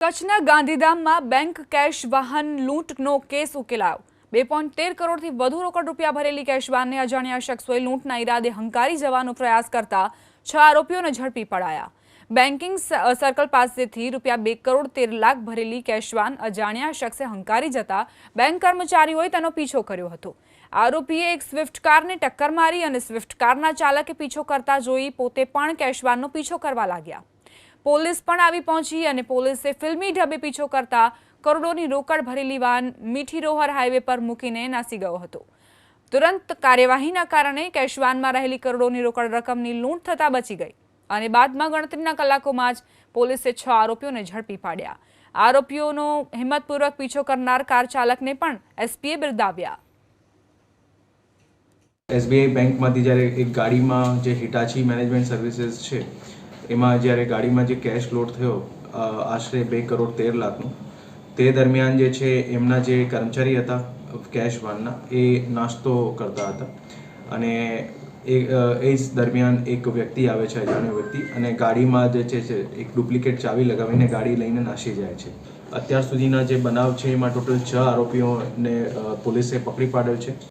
કચ્છના ગાંધીધામમાં bank cache વાહન લૂંટનો કેસ ઉકેલાયો. બે પોઈન્ટ તેર કરોડથી વધુ રોકડ રૂપિયા ભરેલી કેશ વાનને અજાણ્યા શખ્સોએ લૂંટના ઈરાદે હંકારી જવાનો પ્રયાસ કરતા છ આરોપીઓને ઝડપી પડાયા. બેન્કિંગ સર્કલ પાસેથી રૂપિયા બે કરોડ તેર લાખ ભરેલી કેશ વાન અજાણ્યા શખ્સે હંકારી જતા બેંક કર્મચારીઓએ તેનો પીછો કર્યો હતો. આરોપીએ એક સ્વિફ્ટ કારને ટક્કર મારી અને સ્વિફ્ટ કારના ચાલકે પીછો કરતા જોઈ પોતે પણ કેશ વાનનો પીછો કરવા લાગ્યા. પોલીસ પણ આવી પહોંચી અને પોલીસે ફિલ્મી ઢબે પીછો કરતા કરોડોની રોકડ ભરેલી વાન મીઠી રોહર હાઈવે પર મૂકીને નાસી ગયો હતો. તુરંત કાર્યવાહીના કારણે કેશવાનમાં રહેલી કરોડોની રોકડ રકમની લૂંટ થતાં બચી ગઈ અને બાદમાં ગણતરીના કલાકોમાં જ પોલીસે છ આરોપીઓને ઝડપી પાડ્યા. આરોપીઓનો હિંમતપૂર્વક પીછો કરનાર કાર ચાલકને પણ એસપીએ બિરદાવ્યા. એસબીઆઈ બેંકમાંથી જ્યારે એક ગાડીમાં જે હિટાચી મેનેજમેન્ટ સર્વિસીસ છે એમાં જ્યારે ગાડીમાં જે કેશ લોડ થયો આશરે બે કરોડ તેર લાખનો, તે દરમિયાન જે છે, એમના જે કર્મચારી હતા કેશ વાનના એ નાસ્તો કરતા હતા. અને એ એ જ દરમિયાન એક વ્યક્તિ આવે છે, અજાણ્યો વ્યક્તિ, અને ગાડીમાં જે છે એક ડુપ્લિકેટ ચાવી લગાવીને ગાડી લઈને નાસી જાય છે. અત્યાર સુધીના જે બનાવ છે, એમાં ટોટલ છ આરોપીઓને પોલીસે પકડી પાડ્યો છે.